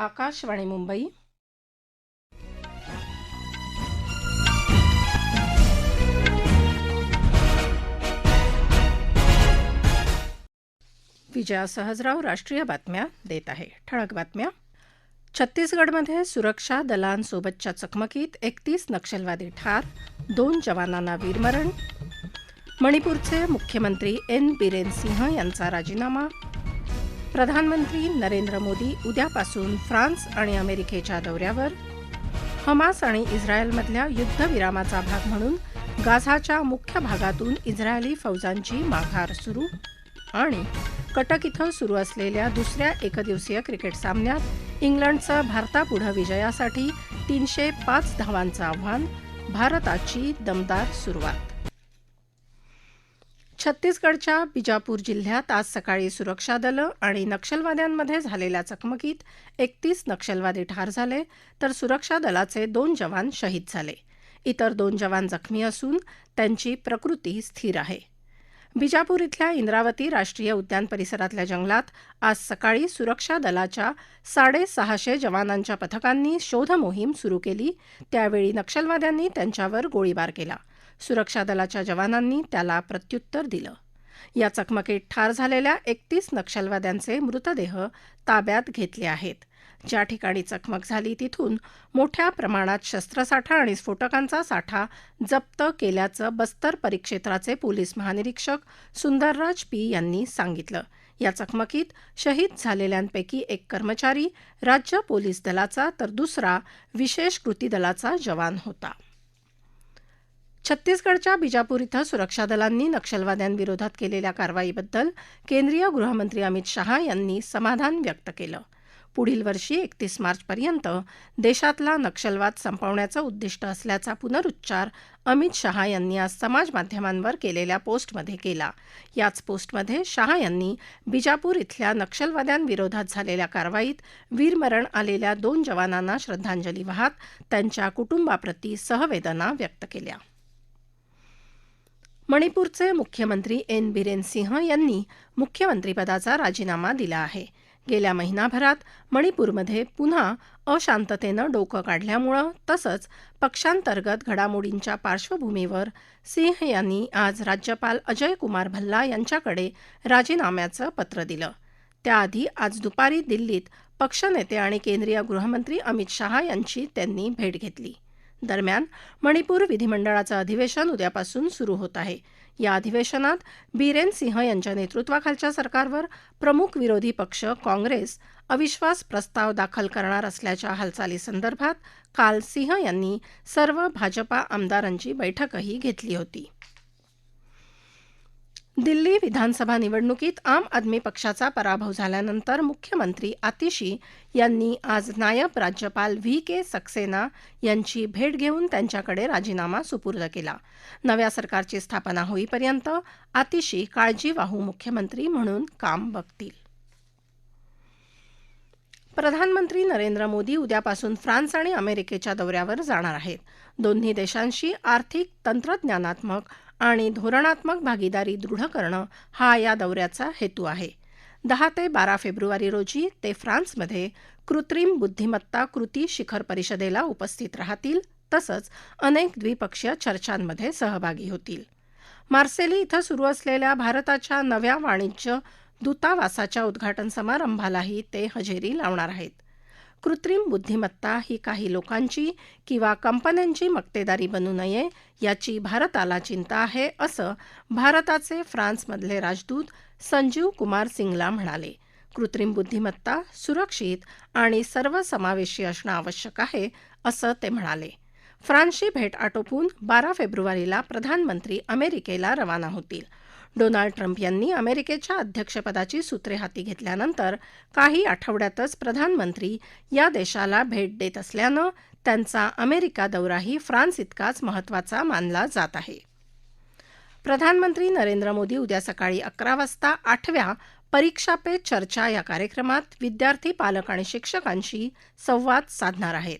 आकाशवाणी मुंबई. विजया सहजराव राष्ट्रीय बातम्या देत आहे. ठळक बातम्या. छत्तीसगडमध्ये सुरक्षा दलांसोबतच्या चकमकीत एकतीस नक्षलवादी ठार दोन जवानांना वीरमरण. मणिपूरचे मुख्यमंत्री एन. बिरेन सिंह यांचा राजीनामा. प्रधानमंत्री नरेंद्र मोदी उद्यापासून फ्रान्स आणि अमेरिकेच्या दौऱ्यावर हमास आणि इस्रायलमधल्या युद्धविरामाचा भाग म्हणून गाझाच्या मुख्य भागातून इस्रायली फौजांची माघार सुरू आणि कटक इथं सुरू असलेल्या दुसऱ्या एकदिवसीय क्रिकेट सामन्यात इंग्लंडचं भारतापुढं विजयासाठी तीनशे पाच धावांचं आव्हान भारताची दमदार सुरुवात. छत्तीसगडच्या बिजापूर जिल्ह्यात आज सकाळी सुरक्षा दलं आणि नक्षलवाद्यांमध्ये झालेल्या चकमकीत एकतीस नक्षलवादी ठार झाले तर सुरक्षा दलाचे दोन जवान शहीद झाले. इतर दोन जवान जखमी असून त्यांची प्रकृती स्थिर आहे. बिजापूर इथल्या इंद्रावती राष्ट्रीय उद्यान परिसरातल्या जंगलात आज सकाळी सुरक्षा दलाच्या साडेसहाशे जवानांच्या पथकांनी शोधमोहीम सुरू केली. त्यावेळी नक्षलवाद्यांनी त्यांच्यावर गोळीबार केला. सुरक्षा दलाच्या जवानांनी त्याला प्रत्युत्तर दिलं. या चकमकीत ठार झालेल्या एकतीस नक्षलवाद्यांचे मृतदेह ताब्यात घेतले आहेत. ज्या ठिकाणी चकमक झाली तिथून मोठ्या प्रमाणात शस्त्रसाठा आणि स्फोटकांचा साठा जप्त केल्याचं बस्तर परिक्षेत्राचे पोलीस महानिरीक्षक सुंदरराज पी यांनी सांगितलं. या चकमकीत शहीद झालेल्यांपैकी एक कर्मचारी राज्य पोलीस दलाचा तर दुसरा विशेष कृती दलाचा जवान होता. छत्तीसगडच्या बिजापूर इथं सुरक्षा दलांनी नक्षलवाद्यांविरोधात केलेल्या कारवाईबद्दल केंद्रीय गृहमंत्री अमित शहा यांनी समाधान व्यक्त केलं. पुढील वर्षी एकतीस मार्चपर्यंत देशातला नक्षलवाद संपवण्याचं उद्दिष्ट असल्याचा पुनरुच्चार अमित शहा यांनी आज समाजमाध्यमांवर केलेल्या पोस्टमध्ये केला. याच पोस्टमध्ये शहा यांनी बिजापूर इथल्या नक्षलवाद्यांविरोधात झालेल्या कारवाईत वीरमरण आलेल्या दोन जवानांना श्रद्धांजली वाहत त्यांच्या कुटुंबाप्रती सहवेदना व्यक्त केल्या. मणिपूरचे मुख्यमंत्री एन बिरेन सिंह यांनी मुख्यमंत्रीपदाचा राजीनामा दिला आहे. गेल्या महिनाभरात मणिपूरमध्ये पुन्हा अशांततेनं डोकं काढल्यामुळं तसंच पक्षांतर्गत घडामोडींच्या पार्श्वभूमीवर सिंह यांनी आज राज्यपाल अजय कुमार भल्ला यांच्याकडे राजीनाम्याचं पत्र दिलं. त्याआधी आज दुपारी दिल्लीत पक्षनेते आणि केंद्रीय गृहमंत्री अमित शहा यांची त्यांनी भेट घेतली. दरम्यान मणिपूर विधिमंडळाचं अधिवेशन उद्यापासून सुरू होत आहे. या अधिवेशनात बीरेन सिंह यांच्या नेतृत्वाखालच्या सरकारवर प्रमुख विरोधी पक्ष काँग्रेस अविश्वास प्रस्ताव दाखल करणार असल्याच्या हालचालीसंदर्भात काल सिंह यांनी सर्व भाजपा आमदारांची बैठकही घेतली होती. दिल्ली विधानसभा निवडणुकीत आम आदमी पक्षाचा पराभव झाल्यानंतर मुख्यमंत्री आतिशी यांनी आज नायब राज्यपाल व्ही के सक्सेना यांची भेट घेऊन त्यांच्याकडे राजीनामा सुपूर्द केला. नव्या सरकारची स्थापना होईपर्यंत आतिशी काळजीवाहू मुख्यमंत्री म्हणून काम बघतील. प्रधानमंत्री नरेंद्र मोदी उद्यापासून फ्रान्स आणि अमेरिकेच्या दौऱ्यावर जाणार आहेत. दोन्ही देशांशी आर्थिक तंत्रज्ञानात्मक आणि धोरणात्मक भागीदारी दृढ करणं हा या दौऱ्याचा हेतू आहे. दहा ते बारा फेब्रुवारी रोजी ते फ्रान्समध्ये कृत्रिम बुद्धिमत्ता कृती शिखर परिषदेला उपस्थित राहतील तसंच अनेक द्विपक्षीय चर्चांमध्ये सहभागी होतील. मार्सेली इथं सुरू असलेल्या भारताच्या नव्या वाणिज्य दूतावासाच्या उद्घाटन समारंभालाही ते हजेरी लावणार आहेत. कृत्रिम बुद्धिमत्ता ही काही लोकांची किंवा कंपन्यांची मक्तेदारी बनू नये याची भारताला चिंता आहे असं भारताचे फ्रान्समधले राजदूत संजीव कुमार सिंगला म्हणाले. कृत्रिम बुद्धिमत्ता सुरक्षित आणि सर्वसमावेशी असणं आवश्यक आहे असं ते म्हणाले. फ्रान्सची भेट आटोपून बारा फेब्रुवारीला प्रधानमंत्री अमेरिकेला रवाना होतील. डोनाल्ड ट्रम्प यांनी अमेरिकेच्या अध्यक्षपदाची सूत्रे हाती घेतल्यानंतर काही आठवड्यातच प्रधानमंत्री या देशाला भेट देत असल्यानं त्यांचा अमेरिका दौराही फ्रान्स इतकाच महत्त्वाचा मानला जात आहे. प्रधानमंत्री नरेंद्र मोदी उद्या सकाळी अकरा वाजता आठव्या परीक्षा पे चर्चा या कार्यक्रमात विद्यार्थी पालक आणि शिक्षकांशी संवाद साधणार आहेत.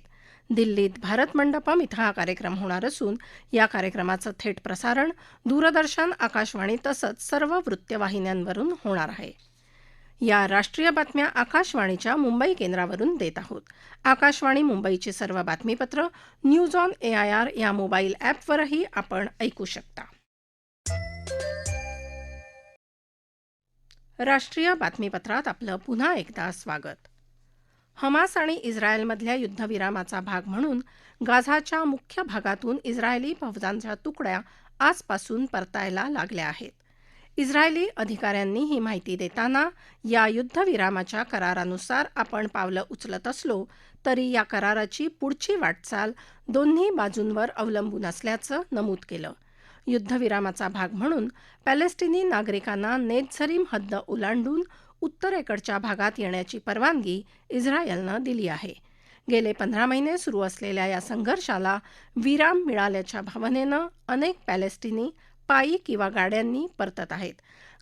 दिल्लीत भारत मंडपम इथं हा कार्यक्रम होणार असून या कार्यक्रमाचं थेट प्रसारण दूरदर्शन आकाशवाणी तसंच सर्व वृत्तवाहिन्यांवरून होणार आहे. या राष्ट्रीय बातम्या आकाशवाणीच्या मुंबई केंद्रावरून देत आहोत. आकाशवाणी मुंबईची सर्व बातमीपत्र न्यूज ऑन एआयआर या मोबाईल ॲपवरही आपण ऐकू शकता. राष्ट्रीय बातमीपत्रात आपलं पुन्हा एकदा स्वागत. हमास आणि इस्रायलमधल्या युद्धविरामाचा भाग म्हणून गाझाच्या मुख्य भागातून इस्रायली फौजांच्या तुकड्या आजपासून परतायला लागल्या आहेत. इस्रायली अधिकाऱ्यांनी ही माहिती देताना या युद्धविरामाच्या करारानुसार आपण पावलं उचलत असलो तरी या कराराची पुढची वाटचाल दोन्ही बाजूंवर अवलंबून असल्याचं नमूद केलं. युद्धविरामाचा भाग म्हणून पॅलेस्टिनी नागरिकांना नेतझरीम हद्द ओलांडून उत्तरेकडच्या भागात येण्याची परवानगी इस्रायलनं दिली आहे. गेले पंधरा महिने सुरू असलेल्या या संघर्षाला विराम मिळाल्याच्या भावनेनं अनेक पॅलेस्टिनी पायी किंवा गाड्यांनी परतत आहेत.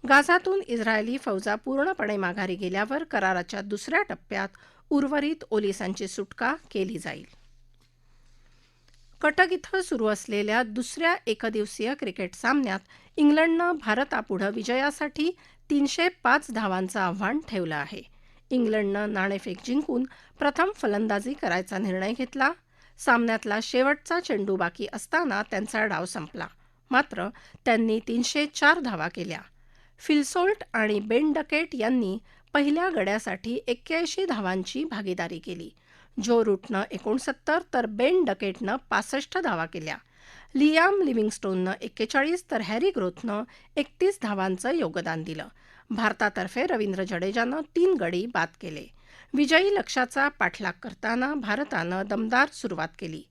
गाझातून इस्रायली फौजा पूर्णपणे माघारी गेल्यावर कराराच्या दुसऱ्या टप्प्यात उर्वरित ओलिसांची सुटका केली जाईल. कटक इथं सुरू असलेल्या दुसऱ्या एकदिवसीय क्रिकेट सामन्यात इंग्लंडनं भारतापुढं विजयासाठी तीनशे पाच धावांचं आव्हान ठेवलं आहे. इंग्लंडनं नाणेफेक जिंकून प्रथम फलंदाजी करायचा निर्णय घेतला. सामन्यातला शेवटचा चेंडू बाकी असताना त्यांचा डाव संपला. मात्र त्यांनी तीनशे चार धावा केल्या. फिलसोल्ट आणि बेन डकेट यांनी पहिल्या गड्यासाठी एक्क्याऐंशी धावांची भागीदारी केली. जो रूटनं एकोणसत्तर तर बेन डकेटनं पासष्ट धावा केल्या. लियाम लिव्हिंगस्टोननं एक्केचाळीस तर हॅरी ग्रोथनं एकतीस धावांचं योगदान दिलं. भारतातर्फे रवींद्र जडेजानं तीन गडी बाद केले. विजयी लक्ष्याचा पाठलाग करताना भारतानं दमदार सुरुवात केली.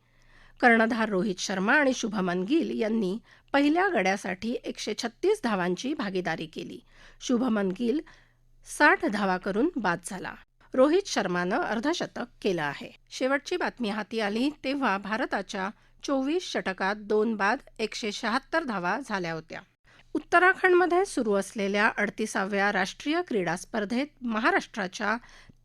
कर्णधार रोहित शर्मा आणि शुभमन गिल यांनी पहिल्या गड्यासाठी एकशे छत्तीस धावांची भागीदारी केली. शुभमन गिल साठ धावा करून बाद झाला. रोहित शर्मानं अर्धशतक केलं आहे. शेवटची बातमी हाती आली तेव्हा भारताच्या चोवीस षटकात दोन बाद एकशे शहात्तर धावा झाल्या होत्या. उत्तराखंडमध्ये सुरू असलेल्या अडतीसाव्या राष्ट्रीय क्रीडा स्पर्धेत महाराष्ट्राच्या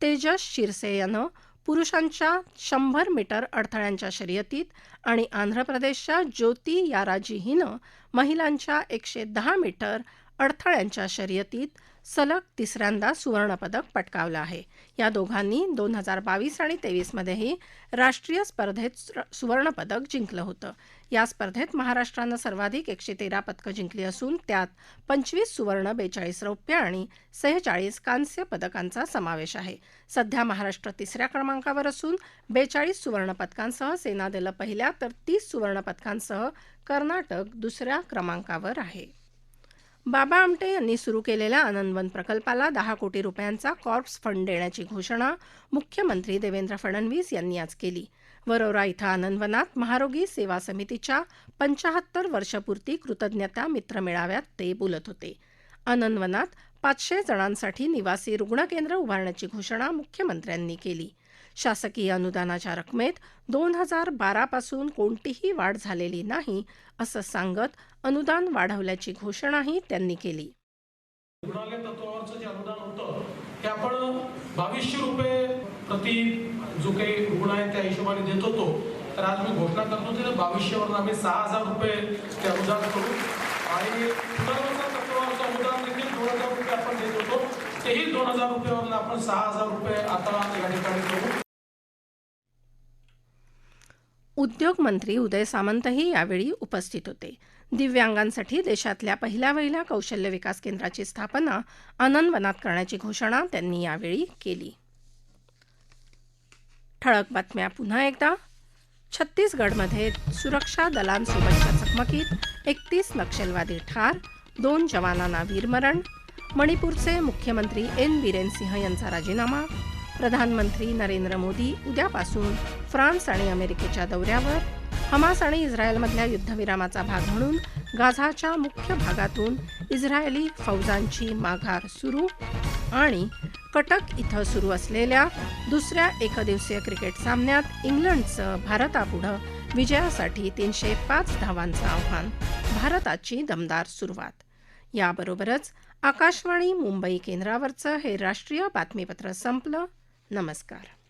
तेजस शिरसे यानं पुरुषांच्या शंभर मीटर अडथळ्यांच्या शर्यतीत आणि आंध्र प्रदेशच्या ज्योती याराजी हिनं महिलांच्या एकशे दहा मीटर अडथळ्यांच्या शर्यतीत सलग तिसऱ्यांदा सुवर्णपदक पटकावलं आहे. या दोघांनी दोन हजार बावीस आणि तेवीसमध्येही राष्ट्रीय स्पर्धेत सुवर्णपदक जिंकलं होतं. या स्पर्धेत महाराष्ट्रानं सर्वाधिक एकशे तेरा पदकं जिंकली असून त्यात पंचवीस सुवर्ण बेचाळीस रौप्य आणि सेहेचाळीस कांस्य पदकांचा समावेश आहे. सध्या महाराष्ट्र तिसऱ्या क्रमांकावर असून बेचाळीस सुवर्णपदकांसह सेना सेनादलं पहिल्या तर तीस सुवर्णपदकांसह कर्नाटक दुसऱ्या क्रमांकावर आहे. बाबा आमटे यांनी सुरू केलेल्या आनंदवन प्रकल्पाला दहा कोटी रुपयांचा कॉर्प्स फंड देण्याची घोषणा मुख्यमंत्री देवेंद्र फडणवीस यांनी आज केली. वरोरा इथं आनंदवनात महारोगी सेवा समितीच्या पंचाहत्तर वर्षपूर्ती कृतज्ञता मित्र मेळाव्यात ते बोलत होते. आनंदवनात पाचशे जणांसाठी निवासी रुग्णकेंद्र उभारण्याची घोषणा मुख्यमंत्र्यांनी केली. शासकीय अनुदानाच्या रकमेत दोन हजार बारापासून कोणतीही वाढ झालेली नाही असं सांगत अनुदान वाढवल्याची घोषणाही त्यांनी केली. रुग्णालय तत्वावरचं जे अनुदान होतं ते आपण बावीसशे रुपये प्रति जो काही रुग्ण आहे त्या हिशोबाने देत होतो. तर आज मी घोषणा करतो ते बावीसशेवरून आम्ही सहा हजार रुपये ते अनुदान करू. आणि पुनर्वसन तत्वावरचं अनुदान देखील दोन हजार रुपये आपण देत होतो. तेही दोन हजार रुपयावरून आपण सहा हजार रुपये आता या ठिकाणी करू. उद्योग मंत्री उदय सामंतही यावेळी उपस्थित होते. दिव्यांगांसाठी देशातल्या पहिल्या वहिल्या कौशल्य विकास केंद्राची स्थापना आनंदवनात करण्याची घोषणा त्यांनी यावेळी केली. ठळक बातम्या पुन्हा एकदा. छत्तीसगडमध्ये सुरक्षा दलांसोबतच्या चकमकीत एकतीस नक्षलवादी ठार दोन जवानांना वीरमरण. मणिपूरचे मुख्यमंत्री एन. बिरेन सिंह यांचा राजीनामा प्रधानमंत्री नरेंद्र मोदी उद्यापासून फ्रान्स आणि अमेरिकेच्या दौऱ्यावर हमास आणि इस्रायलमधल्या युद्धविरामाचा भाग म्हणून गाझाच्या मुख्य भागातून इस्रायली फौजांची माघार सुरू आणि कटक इथं सुरू असलेल्या दुसऱ्या एकदिवसीय क्रिकेट सामन्यात इंग्लंडचं भारतापुढं विजयासाठी तीनशे पाच धावांचं आव्हान भारताची दमदार सुरुवात. याबरोबरच आकाशवाणी मुंबई केंद्रावरचं हे राष्ट्रीय बातमीपत्र संपलं. नमस्कार.